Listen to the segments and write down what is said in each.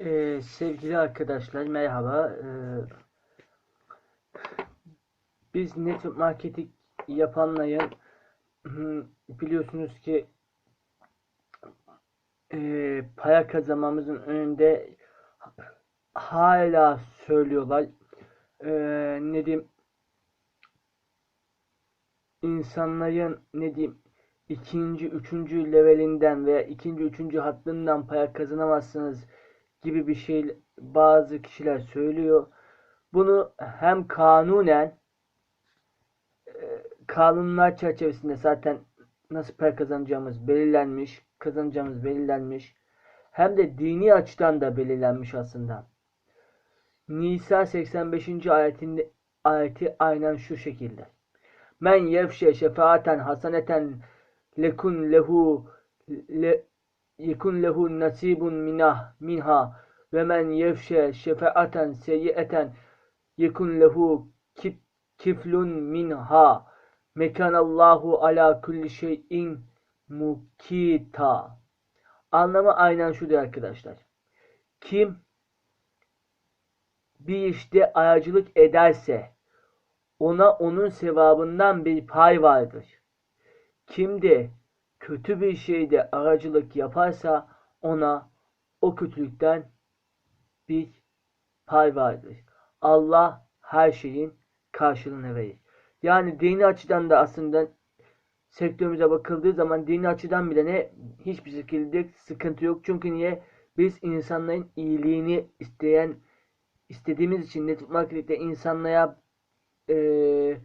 Ee, sevgili arkadaşlar merhaba. Ee, biz network marketing yapanların biliyorsunuz ki e, para kazanmamızın önünde hala söylüyorlar. Ee, ne diyeyim insanların ne diyeyim ikinci, üçüncü levelinden veya ikinci, üçüncü hattından para kazanamazsınız gibi bir şey bazı kişiler söylüyor. Bunu hem kanunen e, kanunlar çerçevesinde zaten nasıl para kazanacağımız belirlenmiş, kazanacağımız belirlenmiş. Hem de dini açıdan da belirlenmiş aslında. Nisa 85. ayetinde ayeti aynen şu şekilde. Men yefşe şefaaten hasaneten lekun lehu le, yekun lehu nasibun minah minha ve men yefşe şefaaten seyyieten yekun lehu kif, kiflun minha mekanallahu ala kulli şeyin mukita anlamı aynen şudur arkadaşlar. Kim bir işte aracılık ederse ona onun sevabından bir pay vardır. Kim de kötü bir şeyde aracılık yaparsa ona o kötülükten bir pay vardır. Allah her şeyin karşılığını verir. Yani dini açıdan da aslında sektörümüze bakıldığı zaman dini açıdan bile ne hiçbir şekilde sıkıntı yok. Çünkü niye? Biz insanların iyiliğini isteyen istediğimiz için network marketing'de insanlara e,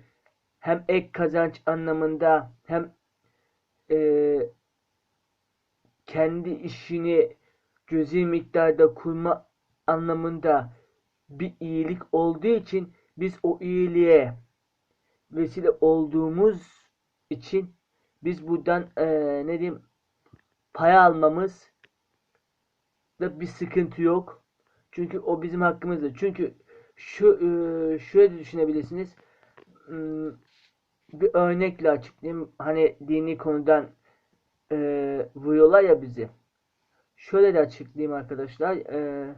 hem ek kazanç anlamında hem e, kendi işini cüzi miktarda kurma anlamında bir iyilik olduğu için biz o iyiliğe vesile olduğumuz için biz buradan e, ne diyeyim pay almamız da bir sıkıntı yok. Çünkü o bizim hakkımızdır. Çünkü şu e, şöyle düşünebilirsiniz. Bir örnekle açıklayayım. Hani dini konudan e, vuruyorlar ya bizi. Şöyle de açıklayayım arkadaşlar. E,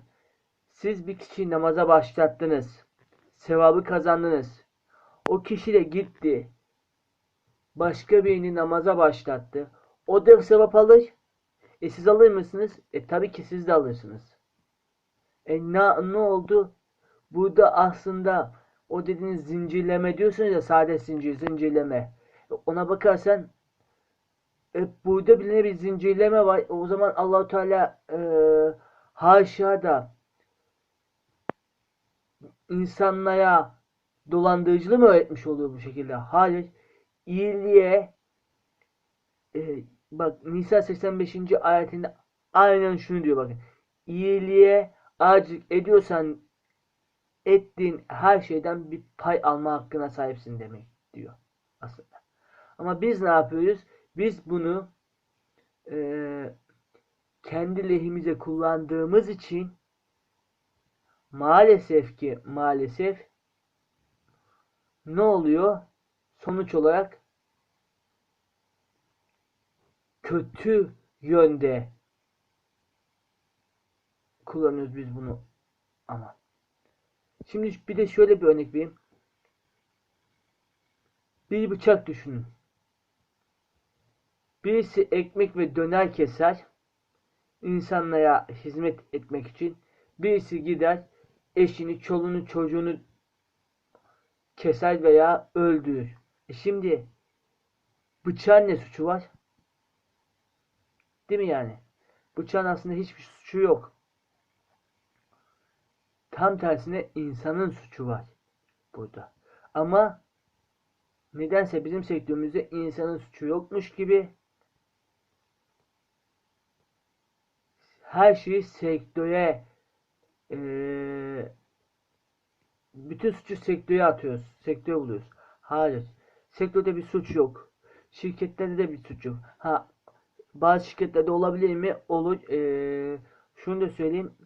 siz bir kişiyi namaza başlattınız. Sevabı kazandınız. O kişi de gitti. Başka birini namaza başlattı. O da sevap alır. E siz alır mısınız? E tabii ki siz de alırsınız. E ne, ne oldu? Burada aslında o dediğiniz zincirleme diyorsunuz ya sade zincir, zincirleme. E ona bakarsan e, burada bile bir zincirleme var. O zaman Allahu Teala e, haşa da insanlara dolandırıcılığı mı öğretmiş oluyor bu şekilde? Hayır. İyiliğe e, bak Nisa 85. ayetinde aynen şunu diyor bakın. İyiliğe acık ediyorsan ettiğin her şeyden bir pay alma hakkına sahipsin demek diyor aslında. Ama biz ne yapıyoruz? Biz bunu e, kendi lehimize kullandığımız için maalesef ki maalesef ne oluyor? Sonuç olarak kötü yönde kullanıyoruz biz bunu ama. Şimdi bir de şöyle bir örnek vereyim. Bir bıçak düşünün. Birisi ekmek ve döner keser. insanlara hizmet etmek için. Birisi gider eşini, çoluğunu, çocuğunu keser veya öldürür. E şimdi bıçağın ne suçu var? Değil mi yani? Bıçağın aslında hiçbir suçu yok. Tam tersine insanın suçu var burada. Ama nedense bizim sektörümüzde insanın suçu yokmuş gibi her şeyi sektöre ee, bütün suçu sektöre atıyoruz. Sektöre buluyoruz. Hayır. Sektörde bir suç yok. Şirketlerde de bir suç yok. Ha bazı şirketlerde olabilir mi? Olur. Ee, şunu da söyleyeyim.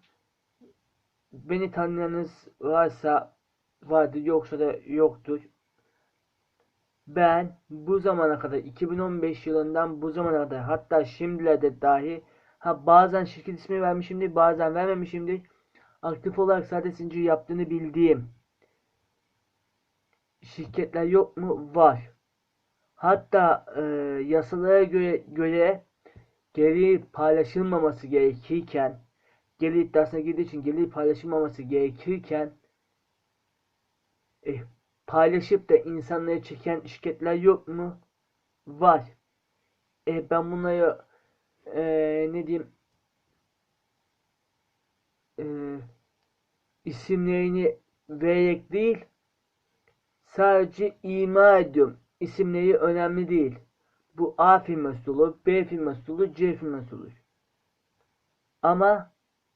Beni tanıyanınız varsa vardır yoksa da yoktur. Ben bu zamana kadar 2015 yılından bu zamana kadar hatta şimdilerde dahi Ha bazen şirket ismi vermişimdir, bazen vermemişimdir. Aktif olarak zaten zincir yaptığını bildiğim şirketler yok mu? Var. Hatta e, yasalara göre, göre geri paylaşılmaması gerekirken gelir iddiasına girdiği için gelir paylaşılmaması gerekirken e, paylaşıp da insanları çeken şirketler yok mu? Var. E, ben bunları e, ne diyeyim e, isimlerini vererek değil sadece ima ediyorum. İsimleri önemli değil. Bu A firması olur, B firması olur, C firması olur. Ama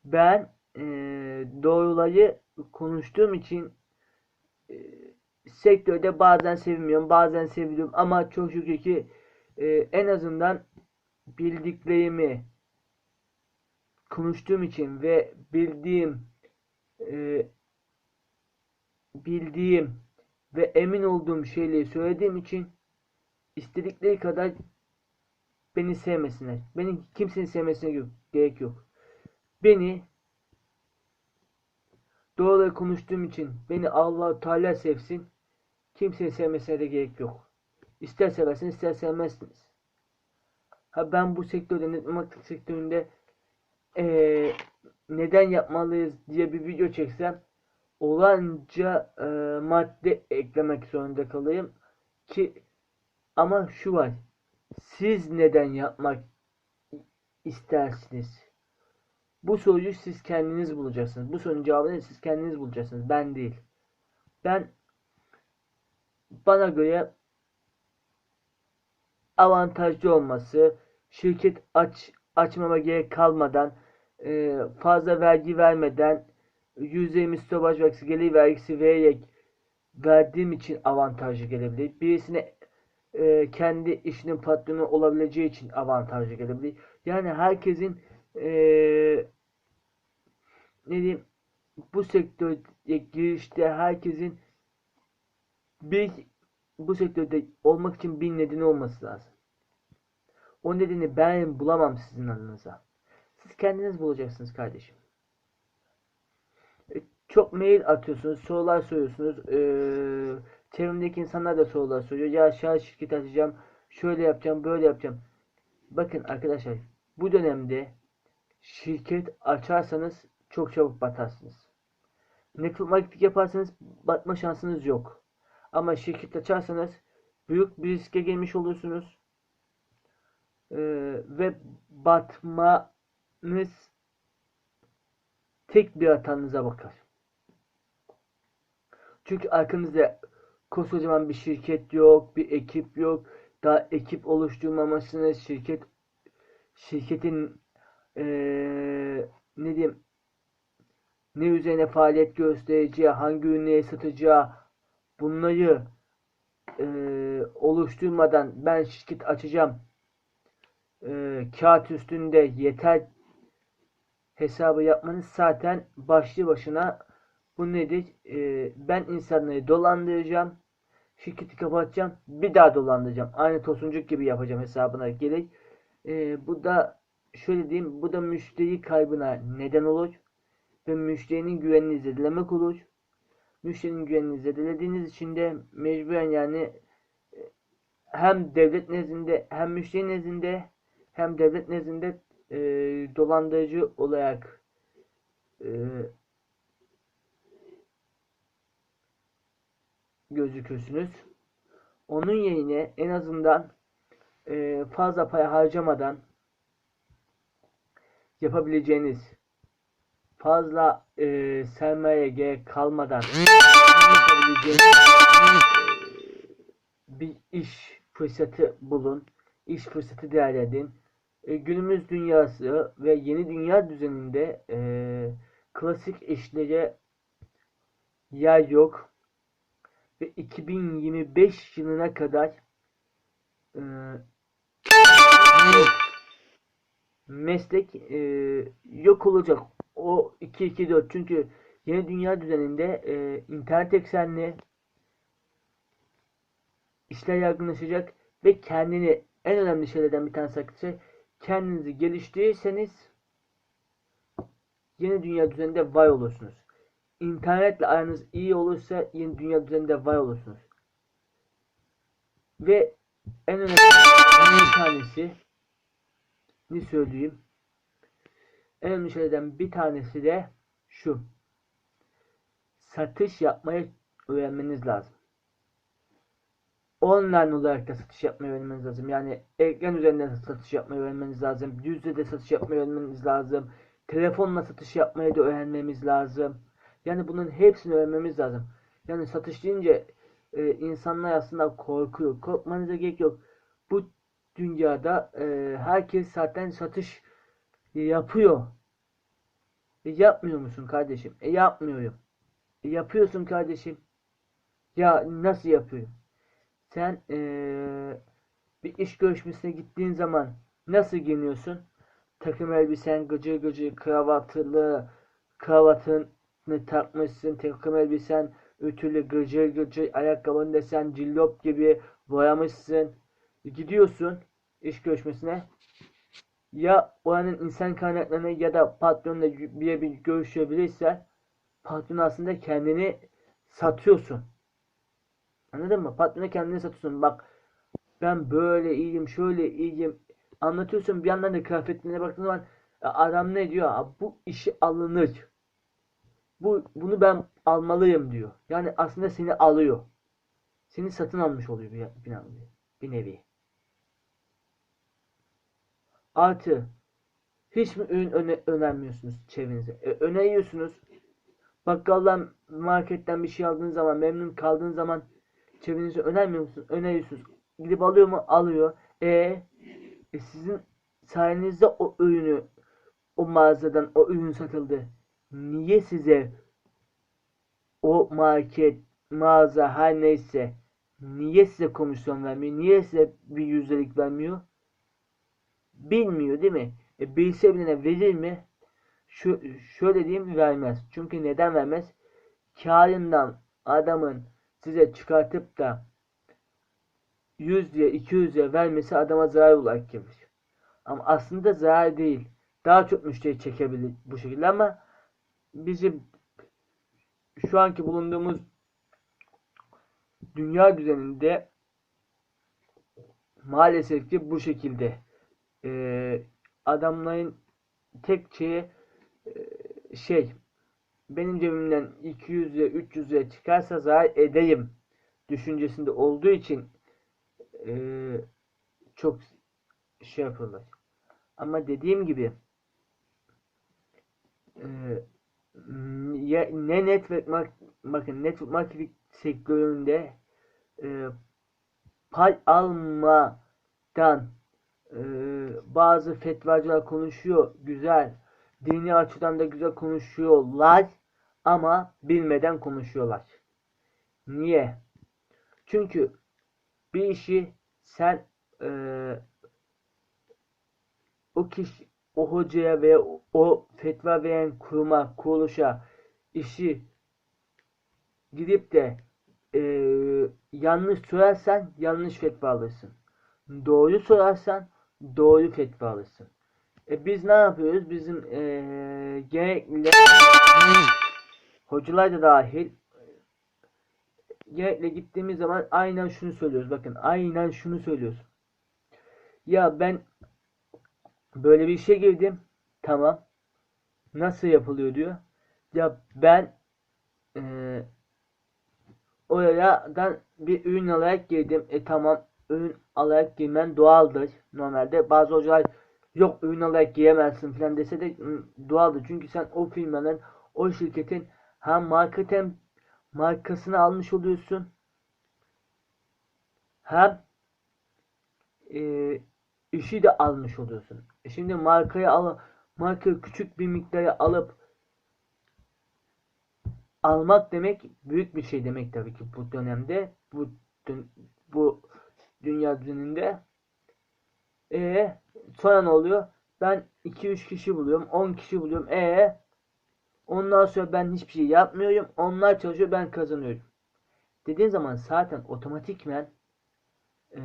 ben e, doğruları konuştuğum için e, sektörde bazen sevmiyorum, bazen seviyorum ama çok şükür ki e, en azından bildiklerimi konuştuğum için ve bildiğim e, bildiğim ve emin olduğum şeyleri söylediğim için istedikleri kadar beni sevmesinler. Beni kimsenin sevmesine gerek yok. Beni doğruları konuştuğum için beni Allah Teala sevsin. Kimseyi sevmesine de gerek yok. İster seversiniz ister sevmezsiniz. Ha ben bu sektörde network sektöründe ee, neden yapmalıyız diye bir video çeksem olanca e, madde eklemek zorunda kalayım ki ama şu var siz neden yapmak istersiniz bu soruyu siz kendiniz bulacaksınız bu sorunun cevabını siz kendiniz bulacaksınız ben değil ben bana göre avantajlı olması şirket aç açmama gerek kalmadan e, fazla vergi vermeden %20 stopaj vergisi, gelir vergisi vererek verdiğim için avantajlı gelebilir. Birisine e, kendi işinin patronu olabileceği için avantajlı gelebilir. Yani herkesin e, ne bu sektöre girişte herkesin bir bu sektörde olmak için bir nedeni olması lazım. O nedeni ben bulamam sizin adınıza. Siz kendiniz bulacaksınız kardeşim. E, çok mail atıyorsunuz, sorular soruyorsunuz. Ee, çevremdeki insanlar da sorular soruyor. Ya aşağı şirket açacağım, şöyle yapacağım, böyle yapacağım. Bakın arkadaşlar, bu dönemde şirket açarsanız çok çabuk batarsınız. Network yaparsanız batma şansınız yok. Ama şirket açarsanız büyük bir riske girmiş olursunuz. Ee, ve batmanız tek bir hatanıza bakar. Çünkü arkanızda koskocaman bir şirket yok, bir ekip yok. Daha ekip oluşturmamasınız, şirket şirketin ee, ne diyeyim ne üzerine faaliyet göstereceği, hangi ürünleri satacağı bunları e, oluşturmadan ben şirket açacağım e, kağıt üstünde yeter hesabı yapmanız zaten başlı başına bu nedir? E, ben insanları dolandıracağım. Şirketi kapatacağım. Bir daha dolandıracağım. Aynı tosuncuk gibi yapacağım hesabına gerek. E, bu da şöyle diyeyim. Bu da müşteri kaybına neden olur. Ve müşterinin güvenini zedelemek olur. Müşterinin güvenini zedelediğiniz için de mecburen yani e, hem devlet nezdinde hem müşteri nezdinde hem devlet nezdinde e, dolandırıcı olarak e, gözükürsünüz. Onun yerine en azından e, fazla para harcamadan yapabileceğiniz fazla e, sermaye gerek kalmadan yapabileceğiniz e, bir iş fırsatı bulun. iş fırsatı değerlendirin e, günümüz dünyası ve yeni dünya düzeninde e, klasik işlere yer yok ve 2025 yılına kadar e, meslek e, yok olacak. O 2-2-4 çünkü yeni dünya düzeninde e, internet eksenli işler yaygınlaşacak ve kendini en önemli şeylerden bir tanesi arkadaşlar kendinizi geliştirirseniz yeni dünya düzeninde var olursunuz. İnternetle aranız iyi olursa yeni dünya düzeninde var olursunuz. Ve en önemli bir tanesi ne söyleyeyim? En önemli şeylerden bir tanesi de şu. Satış yapmayı öğrenmeniz lazım. Online olarak da satış yapmayı öğrenmeniz lazım. Yani ekran üzerinden de satış yapmayı öğrenmeniz lazım. Yüz yüze de satış yapmayı öğrenmeniz lazım. Telefonla satış yapmayı da öğrenmemiz lazım. Yani bunun hepsini öğrenmemiz lazım. Yani satış deyince e, insanlar aslında korkuyor. Korkmanıza gerek yok. Bu dünyada e, herkes zaten satış yapıyor. E, yapmıyor musun kardeşim? E yapmıyorum. E, yapıyorsun kardeşim. Ya nasıl yapıyorum? Sen e, bir iş görüşmesine gittiğin zaman nasıl giyiniyorsun? Takım elbisen gıcır gıcır kravatlı kravatını takmışsın. Takım elbisen ütülü gıcır gıcır ayakkabını desen cillop gibi boyamışsın. Gidiyorsun iş görüşmesine. Ya oranın insan kaynaklarına ya da patronla bir bir görüşebilirsen patron aslında kendini satıyorsun. Anladın mı? Patrona kendini satıyorsun. Bak ben böyle iyiyim, şöyle iyiyim. Anlatıyorsun bir yandan da kıyafetlerine baktığın zaman adam ne diyor? "Aa, Bu işi alınır. Bu bunu ben almalıyım diyor. Yani aslında seni alıyor. Seni satın almış oluyor bir, bir, bir nevi. Artı hiç mi ürün öne, önermiyorsunuz çevrenize? E, öneriyorsunuz. Bakkaldan, marketten bir şey aldığın zaman, memnun kaldığın zaman çevrenize önermiyor musunuz? Öneriyorsunuz. Gidip alıyor mu? Alıyor. E, e sizin sayenizde o ürünü o mağazadan o ürün satıldı. Niye size o market, mağaza her neyse niye size komisyon vermiyor? Niye size bir yüzdelik vermiyor? Bilmiyor değil mi? E, bilse bilene verir mi? Şu, şöyle diyeyim vermez. Çünkü neden vermez? Karından adamın size çıkartıp da 100 lira 200 lira vermesi adama zarar olarak gelir. Ama aslında zarar değil. Daha çok müşteri çekebilir bu şekilde ama bizim şu anki bulunduğumuz dünya düzeninde maalesef ki bu şekilde Ee, adamların tek şeyi e, şey benim cebimden 200 lira 300 lira çıkarsa zarar edeyim düşüncesinde olduğu için e, çok şey yapıyorlar. Ama dediğim gibi e, ne network mark, bakın network marketing sektöründe e, pay almadan e, bazı fetvacılar konuşuyor güzel dini açıdan da güzel konuşuyorlar ama bilmeden konuşuyorlar. Niye? Çünkü bir işi sen e, o kişi o hocaya veya o, fetva veren kuruma, kuruluşa işi gidip de e, yanlış sorarsan yanlış fetva alırsın. Doğru sorarsan doğru fetva alırsın. E biz ne yapıyoruz? Bizim e, gerekli hocalar da dahil gerekli gittiğimiz zaman aynen şunu söylüyoruz. Bakın aynen şunu söylüyoruz. Ya ben böyle bir işe girdim. Tamam. Nasıl yapılıyor diyor. Ya ben e, oradan bir ürün alarak girdim. E tamam ürün alarak girmen doğaldır. Normalde bazı hocalar yok ürün alarak giremezsin falan dese de doğaldır. Çünkü sen o firmanın o şirketin hem marketin markasını almış oluyorsun hem e, işi de almış oluyorsun. E şimdi markayı al markayı küçük bir miktarı alıp almak demek büyük bir şey demek tabii ki bu dönemde bu bu dünya düzeninde. E sonra ne oluyor? Ben 2-3 kişi buluyorum, 10 kişi buluyorum. E ondan sonra ben hiçbir şey yapmıyorum. Onlar çalışıyor, ben kazanıyorum. Dediğin zaman zaten otomatikmen e,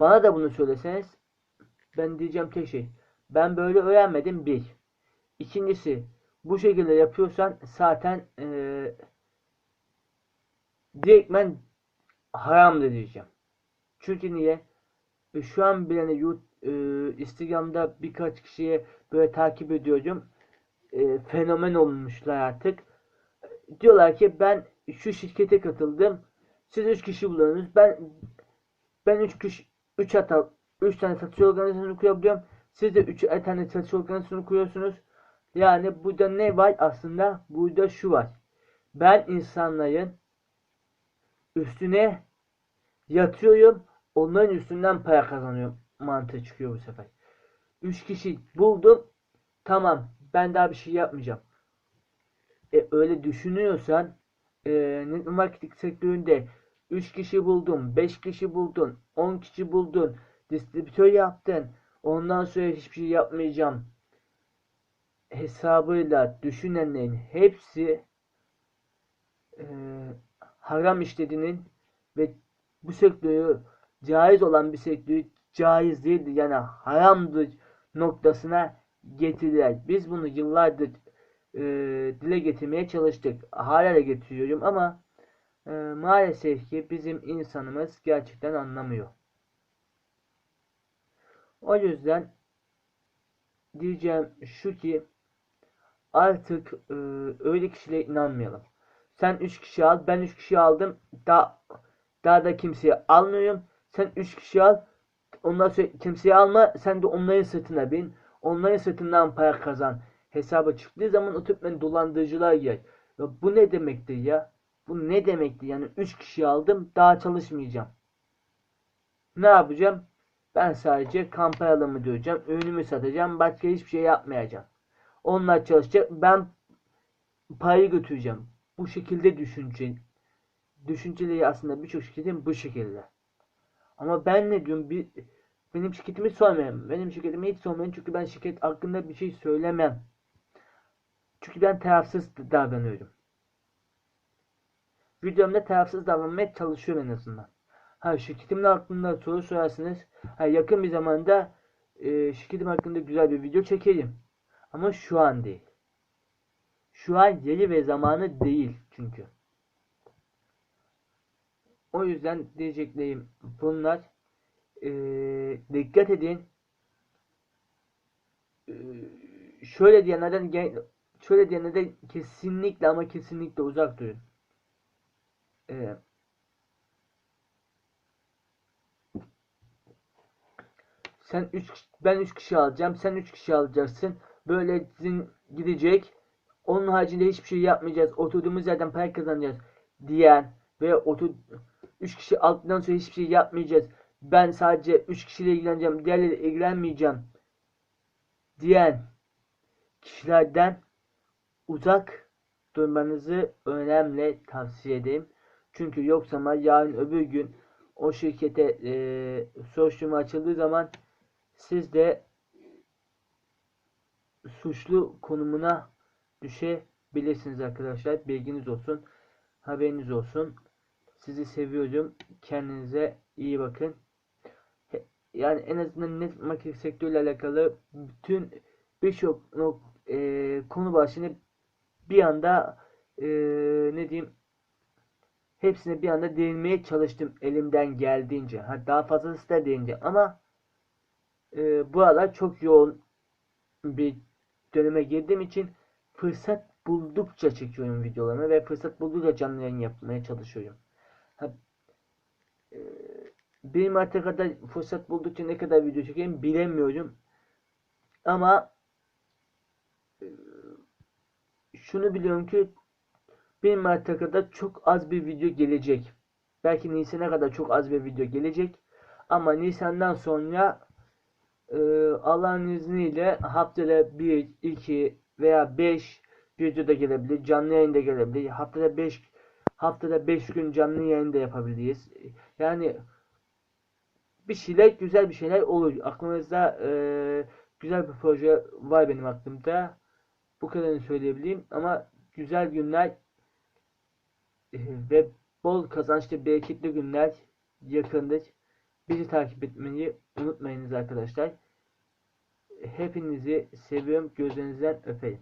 bana da bunu söyleseniz ben diyeceğim tek şey. Ben böyle öğrenmedim bir. İkincisi bu şekilde yapıyorsan zaten eee direktmen haramdır diyeceğim. Çünkü niye? E, şu an bile hani Yu- e, Instagram'da birkaç kişiye böyle takip ediyorum. E, fenomen olmuşlar artık. Diyorlar ki ben şu şirkete katıldım. Siz 3 kişi bulunuz. Ben ben 3 kişi 3 hata 3 tane satış organizasyonu kurabiliyorum. Siz de 3 tane satış organizasyonu kuruyorsunuz. Yani burada ne var aslında? Burada şu var. Ben insanların üstüne yatıyorum. Onların üstünden para kazanıyorum. Mantığı çıkıyor bu sefer. 3 kişi buldum. Tamam. Ben daha bir şey yapmayacağım. E, öyle düşünüyorsan e, marketing sektöründe 3 kişi buldun, 5 kişi buldun, 10 kişi buldun, distribütör yaptın. Ondan sonra hiçbir şey yapmayacağım. Hesabıyla düşünenlerin hepsi e, haram işlediğinin ve bu sektörü caiz olan bir sektörü caiz değildir yani haramdır noktasına getirdiler. Biz bunu yıllardır e, dile getirmeye çalıştık. Hala da getiriyorum ama e, maalesef ki bizim insanımız gerçekten anlamıyor. O yüzden diyeceğim şu ki artık e, öyle kişilere inanmayalım. Sen 3 kişi al, ben 3 kişi aldım. Daha daha da kimseye almıyorum. Sen 3 kişi al. Ondan sonra kimseye alma. Sen de onların sırtına bin. Onların sırtından para kazan. Hesaba çıktığı zaman o tüpmen dolandırıcılar yer. Ya bu ne demektir ya? Bu ne demektir? Yani 3 kişi aldım. Daha çalışmayacağım. Ne yapacağım? Ben sadece kampanyalarımı döveceğim. Ürünümü satacağım. Başka hiçbir şey yapmayacağım. Onlar çalışacak. Ben parayı götüreceğim. Bu şekilde düşünce düşünceleri aslında birçok şirketin bu şekilde. Ama ben ne diyorum? Bir, benim şirketimi sormayın. Benim şirketimi hiç sormayın. Çünkü ben şirket hakkında bir şey söylemem. Çünkü ben tarafsız davranıyorum. Videomda tarafsız davranmaya çalışıyorum en azından. Ha şirketimle hakkında soru sorarsınız. Ha yakın bir zamanda e, şirketim hakkında güzel bir video çekeyim. Ama şu an değil. Şu an yeri ve zamanı değil çünkü. O yüzden diyeceklerim bunlar. Ee, dikkat edin. Ee, şöyle diyenlerden şöyle diyenlerden kesinlikle ama kesinlikle uzak durun. Ee, sen 3 ben 3 kişi alacağım. Sen 3 kişi alacaksın. Böyle sizin gidecek. Onun haricinde hiçbir şey yapmayacağız. Oturduğumuz yerden para kazanacağız diyen ve otur 3 kişi aldıktan sonra hiçbir şey yapmayacağız. Ben sadece 3 kişiyle ilgileneceğim. Diğerleriyle ilgilenmeyeceğim diyen kişilerden uzak durmanızı önemli tavsiye ederim. Çünkü yoksa ama yarın öbür gün o şirkete e, soruşturma açıldığı zaman siz de suçlu konumuna düşebilirsiniz arkadaşlar. Bilginiz olsun. Haberiniz olsun. Sizi seviyorum. Kendinize iyi bakın. Yani en azından net marketing sektörüyle alakalı bütün birçok e, konu başlığını bir anda e, ne diyeyim hepsine bir anda değinmeye çalıştım elimden geldiğince. Ha, daha fazlası da değince ama e, bu aralar çok yoğun bir döneme girdiğim için fırsat buldukça çekiyorum videolarımı ve fırsat buldukça canlı yayın yapmaya çalışıyorum. Ha, e, benim artık kadar fırsat buldukça ne kadar video çekeyim bilemiyorum. Ama e, şunu biliyorum ki benim Mart'a kadar çok az bir video gelecek. Belki Nisan'a kadar çok az bir video gelecek. Ama Nisan'dan sonra e, Allah'ın izniyle haftada 1, 2 veya 5 video da gelebilir. Canlı yayın da gelebilir. Haftada 5 haftada 5 gün canlı yayın da yapabiliriz. Yani bir şeyler güzel bir şeyler olur. Aklınızda e, güzel bir proje var benim aklımda. Bu kadarını söyleyebileyim ama güzel günler e, ve bol kazançlı bereketli günler yakındır. Bizi takip etmeyi unutmayınız arkadaşlar. Hepinizi seviyorum. Gözlerinizden öperim.